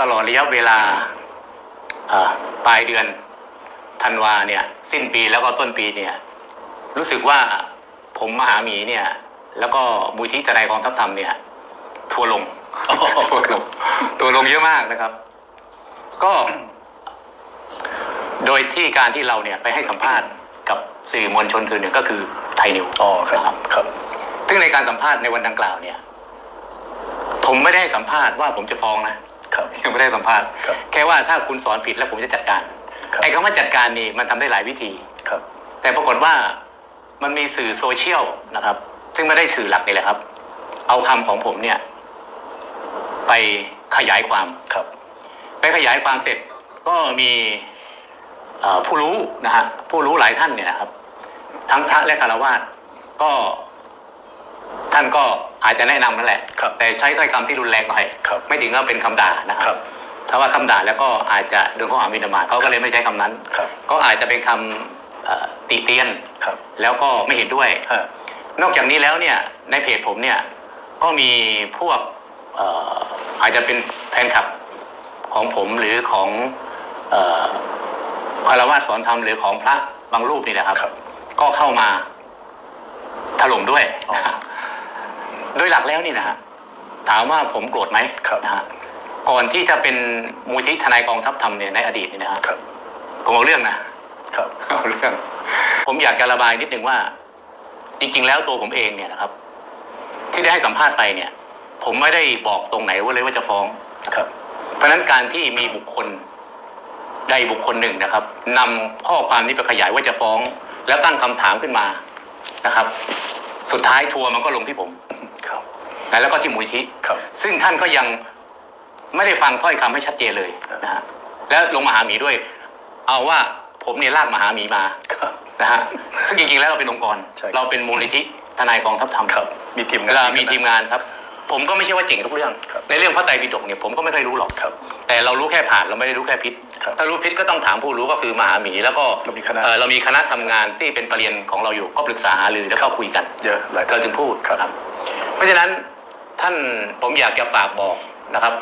ตลอดระยะเวลาเอ่อปลายเดือนธันวาเนี่ยสิ้นปีแล้วก็ต้นปีเนี่ยรู้สึกว่าผมมหาหมีเนี่ย แล้วก็มูลที่ทนายกองทัพธรรมเนี่ยทัวร์ลงทัวร์ลงทัวร์ลงเยอะมากนะครับ ก็ โดยที่การที่เราเนี่ยไปให้สัมภาษณ์กับสื่อมวลชนสื่อหนึ่งก็คือไทยนิวอ๋อครับครับซึ่งในการสัมภาษณ์ในวันดังกล่าวเนี่ย ผมไม่ได้ให้สัมภาษณ์ว่าผมจะฟ้องนะครับ ยังไม่ได้สัมภาษณ์ครับแค่ว่าถ้าคุณสอนผิดแล้วผมจะจัดการครับ ไอ้คำว่าจัดการนี่มันทำได้หลายวิธี ครับแต่ปรากฏว่ามันมีสื่อโซเชียลนะครับ ซึ่งไม่ได้สื่อหลักนี่แหละครับ เอาคำของผมเนี่ย ไปขยายความ ครับ ไปขยายความเสร็จก็มีเอ่อผู้รู้นะฮะผู้รู้หลายท่านเนี่ยนะครับ ทั้งพระและคารวาสก็ ท่านก็อาจจะแนะนำนั่นแหละครับแต่ใช้ถ้อยคำที่รุนแรงหน่อยครับไม่ถึงก็เป็นคำด่านะคครัรับถ้าว่าคำด่าแล้วก็อาจจะโดนข้อหาหมินประมาทเขาก็เลยไม่ใช้คำนั้น ครับ ก็อาจจะเป็นคำเอ่อติเตียนครับแล้วก็ไม่เห็นด้วย ฮะนอกจากนี้แล้วเนี่ยในเพจผมเนี่ยก็มีพวกเอ่ออาจจะเป็นแฟนคลับของผมหรือของเอ่อคารวะสอนธรรมหรือของพระบางรูปนี่นะครับ ครับ ก็เข้ามาถล่มด้วย อ๋อ โดยหลักแล้วนี่นะฮะถามว่าผมโกรธไหมครับนะฮะก่อนที่จะเป็นมูลที่ทนายกองทัพธรรมเนี่ยในอดีตนี่นะฮะครับผมเอาเรื่องนะครับเอาเรื่องผมอยากจะระบายนิดนึงว่า จริง ๆ แล้วตัวผมเองเนี่ยนะครับ ที่ได้ให้สัมภาษณ์ไปเนี่ย ผมไม่ได้บอกตรงไหนว่าเลยว่าจะฟ้องครับ เพราะฉะนั้นการที่มีบุคคลใดบุคคลหนึ่งนะครับนำข้อความนี้ไปขยายว่าจะฟ้อง แล้วตั้งคำถามขึ้นมานะครับ สุดท้ายทัวร์มันก็ลงที่ผม ครับนะแล้วก็ที่มูลที่ครับซึ่งท่านก็ยังไม่ได้ฟังถ้อยคำให้ชัดเจนเลยนะฮะแล้วลงมาหาหมีด้วย เอาว่าผมเนี่ยลากมาหาหมีมาครับนะฮะซึ่งจริงๆแล้วเราเป็นองค์กรใช่ครับเราเป็นมูลนิธิทนายกองทัพธรรมครับมีทีมงานเรามีทีมงานครับ ผมก็ไม่ใช่ว่าเก่งทุกเรื่องครับในเรื่องพระไตรปิฎกเนี่ยผมก็ไม่เคยรู้หรอกครับแต่เรารู้แค่ผ่านเราไม่ได้รู้แค่พิษครับ ถ้ารู้พิษก็ต้องถามผู้รู้ก็คือมหาหมี แล้วก็เรามีคณะ เอ่อเรามีคณะทำงานที่เป็นประเรียนของเราอยู่ก็ปรึกษาหารือแล้วก็คุยกัน เยอะหลาย เราถึงพูดครับครับ เพราะฉะนั้นท่านผมอยากจะฝากบอกนะครับ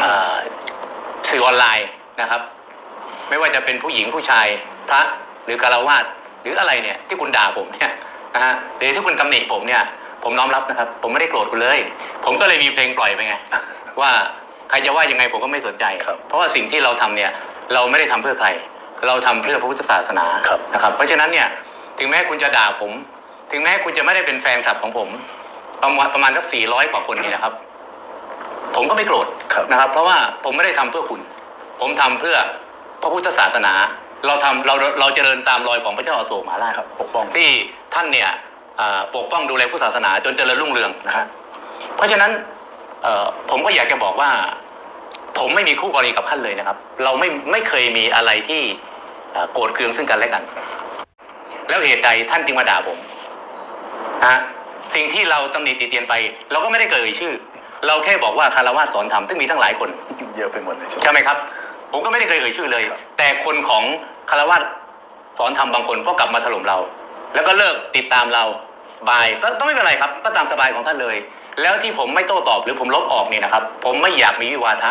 เอ่อสื่อออนไลน์นะครับ ไม่ว่าจะเป็นผู้หญิงผู้ชายพระหรือคารวาสหรืออะไรเนี่ยที่คุณด่าผมเนี่ยนะฮะหรือที่คุณตำหนิผมเนี่ย ผมน้อมรับนะครับ ผมไม่ได้โกรธคุณเลย ผมก็เลยมีเพลงปล่อยไปไง ว่าใค รจะว่ายังไงผมก็ไม่สนใจ ครับเพราะว่าสิ่งที่เราทำเนี่ยเราไม่ได้ทำเพื่อใคร เราทำเพื่อพระพุทธศาสนาครับ นะครับ เพราะฉะนั้นเนี่ยถึงแม้คุณจะด่าผม ถึงแม้คุณจะไม่ได้เป็นแฟนคลับของผมประมาณประมาณสักสี่ร้อยกว่าคนนี่นะครับ ผมก็ไม่โกรธครับ นะครับ เพราะว่าผมไม่ได้ทำเพื่อคุณ ผมทำเพื่อพระพุทธศาสนา เราทำเราเราเจริญตามรอยของพระเจ้าอโศกมหาราช ครับปกป้อง ที่ท่านเนี่ยอ่าปกป้องดูแลพุทธศาสนาจนเจริญรุ่งเรืองนะฮะเพราะฉะนั้นเอ่อผมก็อยากจะบอกว่า ผมไม่มีคู่กรณีกับท่านเลยนะครับ เราไม่ไม่เคยมีอะไรที่เอ่อโกรธเคืองซึ่งกันและกัน แล้วเหตุใดท่านจึงมาด่าผมนะฮะสิ่งที่เราตำหนิติเตียนไป เราก็ไม่ได้เอ่ยชื่อ เราแค่บอกว่าคารวะสอนธรรมซึ่งมีตั้งหลายคนเยอะไปหมดเลยใช่ไหมใช่ไหมครับ ผมก็ไม่ได้เคยเอ่ยชื่อเลยครับแต่คนของคารวะสอนธรรมบางคนก็กลับมาถล่มเรา แล้วก็เลิกติดตามเราบายก็ก็ไม่เป็นไรครับ ก็ตามสบายของท่านเลย แล้วที่ผมไม่โต้ตอบหรือผมลบออกนี่นะครับ ผมไม่อยากมีวิวาทะ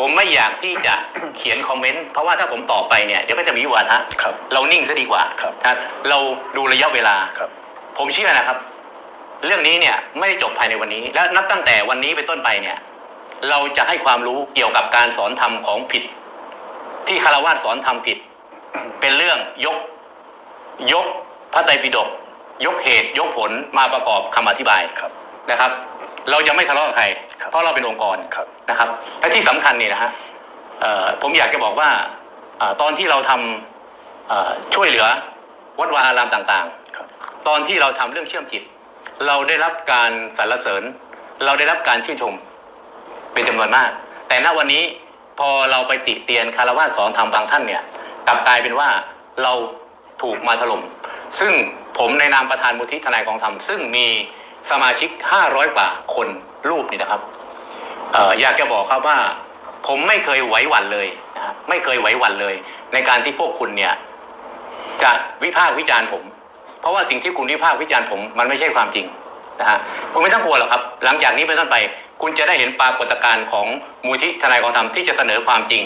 ผมไม่อยากที่จะเขียนคอมเมนต์เพราะว่าถ้าผมตอบไปเนี่ยเดี๋ยวก็จะมีวิวาทะครับเรานิ่งซะดีกว่าครับนะเราดูระยะเวลาครับ ผมเชื่อนะครับ เรื่องนี้เนี่ยไม่ได้จบภายในวันนี้ และนับตั้งแต่วันนี้เป็นต้นไปเนี่ย เราจะให้ความรู้เกี่ยวกับการสอนธรรมของผิด ที่คารวะสอนธรรมผิด เป็นเรื่องยก ยกพระไตรปิฎกยกเหตุยกผลมาประกอบคำอธิบายครับนะครับ เราจะไม่ทะเลาะกับใครครับเพราะเราเป็นองค์กรครับ นะครับ และที่สำคัญนี่นะฮะเอ่อผมอยากจะบอกว่าเอ่อตอนที่เราทำเอ่อช่วยเหลือวัดวาอารามต่างครับๆตอนที่เราทำเรื่องเชื่อมจิต เราได้รับการสรรเสริญ เราได้รับการชื่นชมเป็นจำนวนมาก แต่ณวันนี้พอเราไปติเตียนคารวะสอนธรรมบางท่านเนี่ยกลับกลายเป็นว่าเราถูกมาถล่ม ซึ่งผมในนามประธานมูลที่ทนายกองธรรมซึ่งมีสมาชิก 500 กว่าคนรูปนี่นะครับเอ่ออยากจะบอกครับว่า ผมไม่เคยไหวหวั่นเลยนะครับไม่เคยไหวหวั่นเลย ในการที่พวกคุณเนี่ย จะวิพากษ์วิจารณ์ผม เพราะว่าสิ่งที่คุณวิพากษ์วิจารณ์ผมมันไม่ใช่ความจริงนะฮะคุณไม่ต้องกลัวหรอกครับ หลังจากนี้เป็นต้นไป คุณจะได้เห็นปรากฏการณ์ของมูลที่ทนายความธรรมที่จะเสนอความจริง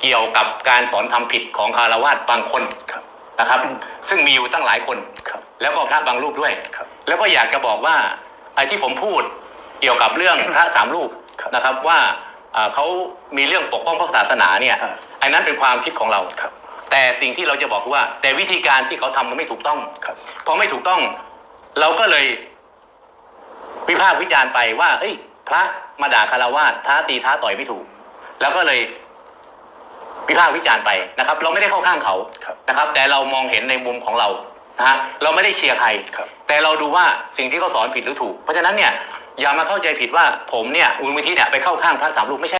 เกี่ยวกับการสอนทำผิดของคารวาสบางคนครับนะครับ ซึ่งมีอยู่ตั้งหลายคนครับแล้วก็พระบางรูปด้วยครับแล้วก็อยากจะบอกว่าไอ้ที่ผมพูดเกี่ยวกับเรื่องพระสามรูปครับ นะครับว่าอ่าเขามีเรื่องปกป้องพระศาสนาเนี่ยอ่าไอ้นั้นเป็นความคิดของเราครับ แต่สิ่งที่เราจะบอกคือว่า แต่วิธีการที่เขาทำมันไม่ถูกต้องครับพอไม่ถูกต้อง เราก็เลย วิพากษ์วิจารณ์ไปว่า เอ้ย พระมาด่าคารวาสท้าตีท้าต่อยไม่ถูก แล้วก็เลยวิพากษ์วิจารณ์ไปนะครับ เราไม่ได้เข้าข้างเขาครับนะครับ แต่เรามองเห็นในมุมของเรา นะฮะเราไม่ได้เชียร์ใคร ครับแต่เราดูว่าสิ่งที่เขาสอนผิดหรือถูก เพราะฉะนั้นเนี่ยอย่ามาเข้าใจผิดว่าผมเนี่ยมูลนิธิเนี่ยไปเข้าข้างพระสามรูปไม่ใช่